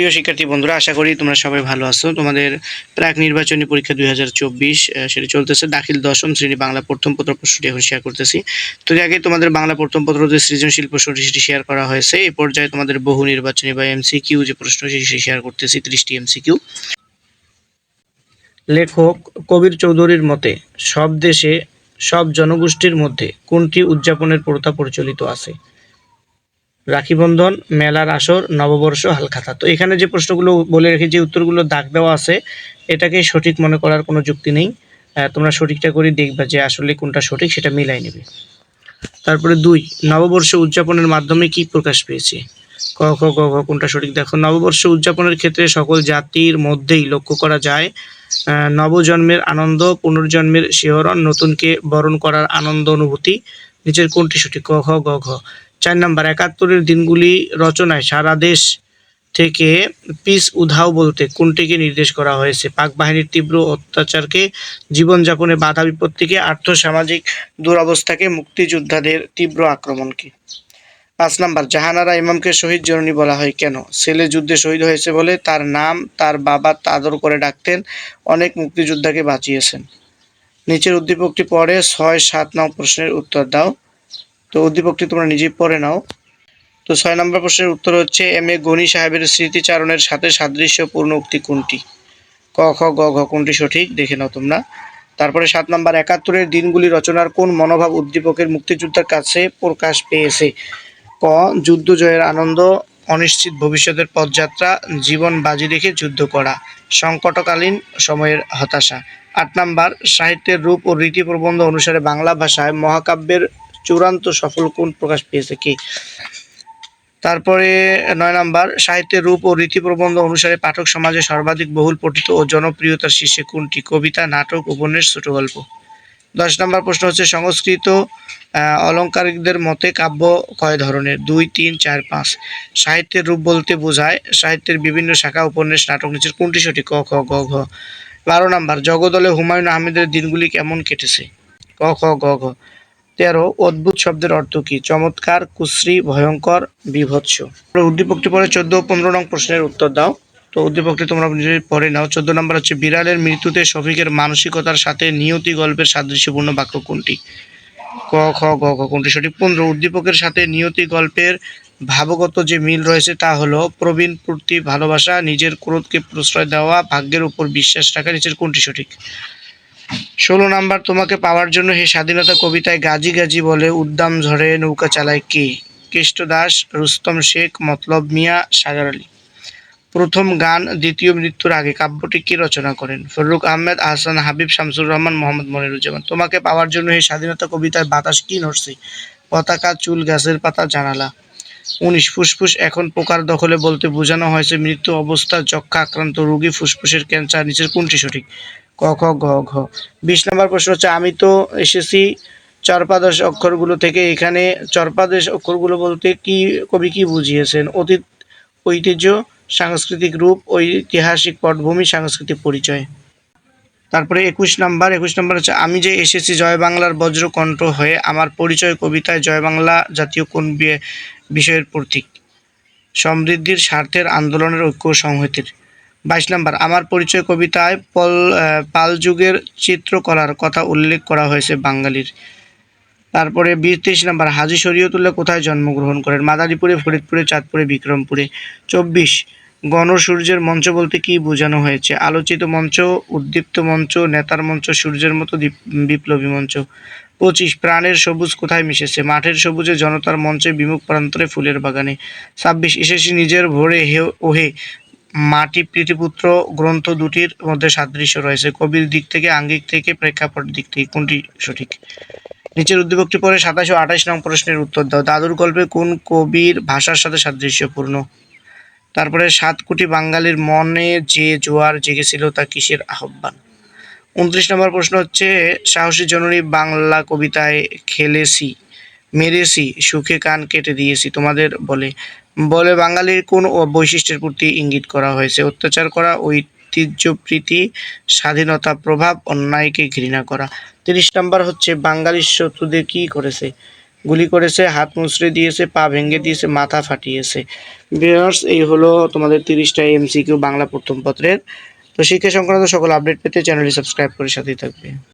প্রিয় শিক্ষার্থী বন্ধুরা, আশা করি তোমরা সবাই ভালো আছো। তোমাদের প্রাক নির্বাচনী পরীক্ষা দুই হাজার চব্বিশ সেটি চলতেছে। দাখিল দশম শ্রেণি বাংলা প্রথম পত্র প্রশ্নটি এখন শেয়ার করতেছি। তো আগে তোমাদের বাংলা প্রথম পত্র যে সৃজনশীল প্রশ্নটি, সেটি শেয়ার করা হয়েছে। এই পর্যায়ে তোমাদের বহু নির্বাচনী বা এমসিকিউ যে প্রশ্ন, সেটি শেয়ার করতেছি, ত্রিশটি এমসিকিউ লেখক কবির চৌধুরীর মতে, সব দেশে, সব জনগোষ্ঠীর মধ্যে কোনটি উদযাপনের প্রথা প্রচলিত আছে? রাখি বন্ধন, মেলার আসর, নববর্ষ, হালখাতা। তো এখানে যে প্রশ্নগুলো বলে রেখে যে উত্তরগুলো দাগ দেওয়া আছে, এটাকে সঠিক মনে করার কোনো যুক্তি নেই। তোমরা সঠিকটা করে দেখবা যে আসলে কোনটা সঠিক, সেটা মিলাই নেবে। তারপরে দুই, নববর্ষ উদযাপনের মাধ্যমে কি প্রকাশ পেয়েছে? ক, খ, গ ঘ কোনটা সঠিক? দেখো, নববর্ষ উদযাপনের ক্ষেত্রে সকল জাতির মধ্যেই লক্ষ্য করা যায় নবজন্মের আনন্দ, পুনর্জন্মের শিহরণ, নতুনকে বরণ করার আনন্দ অনুভূতি, নিচের কোনটি সঠিক? ক, খ, গ, ঘ। চার নাম্বার, একাত্তরের দিনগুলি রচনায় সারা দেশ থেকে পিস উধাও বলতে কোনটিকে নির্দেশ করা হয়েছে? পাক বাহিনীর তীব্র অত্যাচারকে, জীবনযাপনে বাধা বিপত্তিকে, আর্থসামাজিক দুরবস্থাকে, মুক্তিযোদ্ধাদের তীব্র আক্রমণকে। পাঁচ নম্বর, জাহানারা ইমামকে শহীদ জননী বলা হয় কেন? ছেলে যুদ্ধে শহীদ হয়েছে বলে তার নাম, তার বাবা তাদর করে ডাকতেন, অনেক মুক্তিযোদ্ধাকে বাঁচিয়েছেন। নিচের উদ্দীপকটি পরে ছয় সাত নং প্রশ্নের উত্তর দাও। তো উদ্দীপকটি তোমরা নিজেই পড়ে নাও। তো ছয় নম্বর প্রশ্নের উত্তর হচ্ছে, এম এ গনি সাহেবের স্মৃতিচারণের সাথে সাদৃশ্যপূর্ণ উক্তি কোনটি? ক, খ, গ, ঘ কোনটি সঠিক? দেখে নাও তোমরা। তারপরে সাত নম্বর, একাত্তরের দিনগুলি রচনার কোন মনোভাব উদ্দীপকের মুক্তিযোদ্ধার কাছে প্রকাশ পেয়েছে? ক যুদ্ধ জয়ের আনন্দ, অনিশ্চিত ভবিষ্যতের পথযাত্রা, জীবন বাজি রেখে যুদ্ধ করা, সংকটকালীন সময়ের হতাশা। আট নাম্বার, সাহিত্যের রূপ ও রীতি প্রবন্ধ অনুসারে বাংলা ভাষায় মহাকাব্যের চূড়ান্ত সফল কোন প্রকাশ পেয়েছে কি? তারপরে নয় নাম্বার সাহিত্যের রূপ ও রীতি প্রবন্ধ অনুসারে পাঠক সমাজে সর্বাধিক বহুল পঠিত ও জনপ্রিয়তার শীর্ষে কোনটি? কবিতা নাটক উপন্যাস ছোট গল্প। দশ নম্বর প্রশ্ন হচ্ছে সংস্কৃত আহ, অলংকারিকদের মতে কাব্য কয় ধরনের? দুই তিন চার পাঁচ। সাহিত্যের রূপ বলতে বোঝায় সাহিত্যের বিভিন্ন শাখা উপন্যাস নাটক নিচের কোনটি সঠিক? ক খ গ ঘ। বারো নাম্বার জগদলে হুমায়ুন আহমেদের দিনগুলি কেমন কেটেছে? ক খ গ ঘ। তেরো অদ্ভুত শব্দের অর্থ কি? চমৎকার, কুশ্রী, ভয়ঙ্কর, বিভৎস। উদ্দীপকটি পরে চোদ্দ পনেরো নং প্রশ্নের উত্তর দাও। তো উদ্দীপকটি তোমরা পড়ে নাও, চোদ্দ নম্বর হচ্ছে, বিড়ালের মৃত্যুতে শফিকের মানসিকতার সাথে নিয়তি গল্পের সাদৃশ্যপূর্ণ বাক্য কোনটি? ক, খ, গ, খ, কোনটি সঠিক? পনেরো, উদ্দীপকের সাথে নিয়তি গল্পের ভাবগত যে মিল রয়েছে তা হলো প্রবীণ প্রতি, ভালোবাসা, নিজের ক্রোধকে প্রশ্রয় দেওয়া, ভাগ্যের উপর বিশ্বাস রাখা, নিচের কোনটি সঠিক? ষোলো নাম্বার, তোমাকে পাওয়ার জন্য হে স্বাধীনতা কবিতায় গাজী গাজী বলে উদ্দাম ঝড়ে নৌকা চালায় কে? কেষ্ট দাস, রুস্তম শেখ, মতলব মিয়া, সাগর আলী। প্রথম গান, দ্বিতীয় মৃত্যুর আগে, কাব্যটি কি রচনা করেন? ফররুক আহমেদ, আহসান হাবিব, শামসুর রহমান, মোহাম্মদ মনিরুজ্জামান। তোমাকে পাওয়ার জন্য হে স্বাধীনতা কবিতায় বাতাস কি নড়ছে? পতাকা, চুল, গাছের পাতা, জানালা। উনিশ, ফুসফুস, এখন পোকার দখলে বলতে বোঝানো হয়েছে, মৃত্যু অবস্থা যক্ষা আক্রান্ত রোগী, ফুসফুসের ক্যান্সার, নিচের কোনটি সঠিক? ক, খ গ ঘ। বিশ নম্বর প্রশ্ন হচ্ছে, আমি তো এসেছি চরপাদশ অক্ষরগুলো থেকে। এখানে চরপাদশ অক্ষরগুলো বলতে কি, কবি কি বুঝিয়েছেন? অতীত, ঐতিহ্য, সাংস্কৃতিক রূপ, ঐতিহাসিক পটভূমি, সাংস্কৃতিক পরিচয়। তারপরে একুশ নাম্বার একুশ নাম্বার হচ্ছে, আমি যে এসেছি জয় বাংলার বজ্রকণ্ঠ হয়ে, আমার পরিচয় কবিতায় জয় বাংলা জাতীয় কোন বিষয়ের প্রতীক? সমৃদ্ধির, স্বার্থের, আন্দোলনের ঐক্য সংহতির। বাইশ নাম্বার আমার পরিচয় কবিতায় পল আহ, পাল যুগের চিত্রকলার কথা উল্লেখ করা হয়েছে বাঙালির। তারপরে তেইশ নাম্বার হাজি শরীয়তুল্লাহ কোথায় জন্মগ্রহণ করেন? মাদারীপুরে ফরিদপুরে চাঁদপুরে বিক্রমপুরে। চব্বিশ গণসূর্যের মঞ্চ বলতে কি বোঝানো হয়েছে? আলোচিত মঞ্চ উদ্দীপ্ত মঞ্চ নেতার মঞ্চ সূর্যের মতো বিপ্লবী মঞ্চ। পঁচিশ প্রাণের সবুজ কোথায় মিশেছে? মাঠের সবুজে জনতার মঞ্চে বিমুখ প্রান্তরে ফুলের বাগানে। ছাব্বিশ এসেছি নিজের ভোরে হে ওহে মাটি, প্রীতিপুত্র গ্রন্থ দুটির মধ্যে সাদৃশ্য রয়েছে। কবির দিক থেকে, আঙ্গিক থেকে, প্রেক্ষাপট দিক থেকে, কোনটি সঠিক? নিচের উদ্দীপকটি পরে সাতাশ ও আঠাশ নং প্রশ্নের উত্তর দাও। দাদুর গল্পে কোন কবির ভাষার সাথে সাদৃশ্যপূর্ণ? তারপরে, সাত কোটি বাঙালির মনে যে জোয়ার জেগেছিল তা কিসের আহ্বান? উনত্রিশ নম্বর প্রশ্ন হচ্ছে, সাহসী জননী বাংলা কবিতায় খেলেছি, মেরেছি, সুখে কান কেটে দিয়েছি, তোমাদের বলে। বলে বাঙালির কোন বৈশিষ্ট্যের প্রতি ইঙ্গিত করা হয়েছে। অত্যাচার করা, ঐতিহ্যপ্রীতি, স্বাধীনতা প্রভাব, অন্যায়কে ঘৃণা করা। তিরিশ নম্বর হচ্ছে, বাঙালির শত্রুদের কি করেছে? গুলি করেছে, হাত মুচড়ে দিয়েছে, পা ভেঙে দিয়েছে, মাথা ফাটিয়েছে। বিয়ার্স এই হলো তোমাদের তিরিশটা এমসিকিউ বাংলা প্রথম পত্রের। তো শিক্ষা সংক্রান্ত সকল আপডেট পেতে চ্যানেলটি সাবস্ক্রাইব করে সাথেই থাকবে।